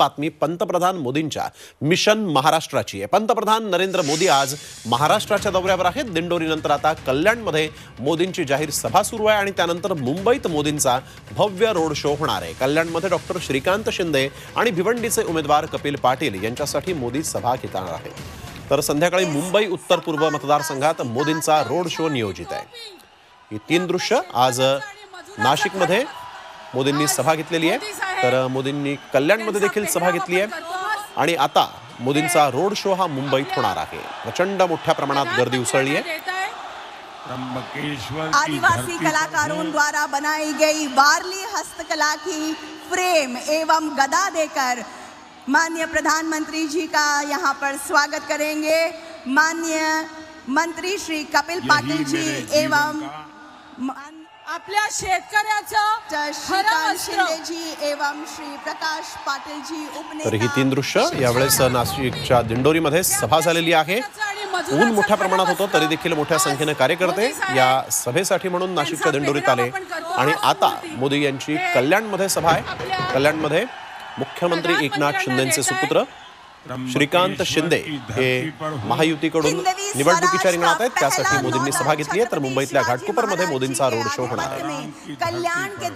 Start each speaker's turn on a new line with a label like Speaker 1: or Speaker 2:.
Speaker 1: बातमी पंतप्रधान मोदींच्या मिशन महाराष्ट्राची आहे. पंतप्रधान नरेंद्र मोदी आज महाराष्ट्राच्या दौऱ्यावर आहेत. दिंडोरीनंतर आता कल्याणमध्ये मोदींची जाहीर सभा सुरू आहे आणि त्यानंतर मुंबईत मोदींचा भव्य रोड शो होणार आहे. कल्याणमध्ये डॉक्टर श्रीकांत शिंदे आणि भिवंडीचे उमेदवार कपिल पाटील यांच्यासाठी मोदी सभा घेणार आहेत. तर संध्याकाळी मुंबई उत्तर पूर्व मतदारसंघात मोदींचा रोड शो नियोजित आहे. ही तीन दृश्य आज नाशिकमध्ये मोदींनी सभा घेतलेली आहे. तर मोदींनी कल्याणमध्ये देखील सभा घेतली आहे. आणि आता मोदींचा रोड शो हा मुंबईत होणार आहे. प्रचंड मोठ्या प्रमाणात गर्दी उसळली आहे.
Speaker 2: आदिवासी कलाकारों द्वारा बनाई गई वारली हस्तकला की फ्रेम एवं गदा देकर माननीय प्रधानमंत्री जी का यहाँ पर स्वागत करेंगे। माननीय मंत्री श्री कपिल पाटिल जी एवं
Speaker 3: आपल्या शेतकऱ्याचं खरं
Speaker 2: श्रीकांत
Speaker 3: वस्त्र
Speaker 2: शिंदे जी एवं श्री प्रकाश पाटिल जी
Speaker 1: तर ही तीन दृश्य यावेळेस नाशिकच्या दिंडोरीमध्ये सभा झालेली आहे. ऊन मोठ्या प्रमाणात होतं तरी देखील मोठ्या संख्येने कार्यकर्ते या सभेसाठी म्हणून नाशिकच्या दिंडोरीत आले. आणि आता मोदी यांची कल्याणमध्ये सभा आहे. कल्याणमध्ये मुख्यमंत्री एकनाथ शिंदेचे सुपुत्र श्रीकांत शिंदे हे महायुतीकडून निवडणुकीच्या रिंगणात आहेत. त्यासाठी मोदींनी सभा घेतली आहे. तर मुंबईतल्या घाटकोपरमध्ये मोदींचा रोड शो होणार आहे.
Speaker 2: कल्याण के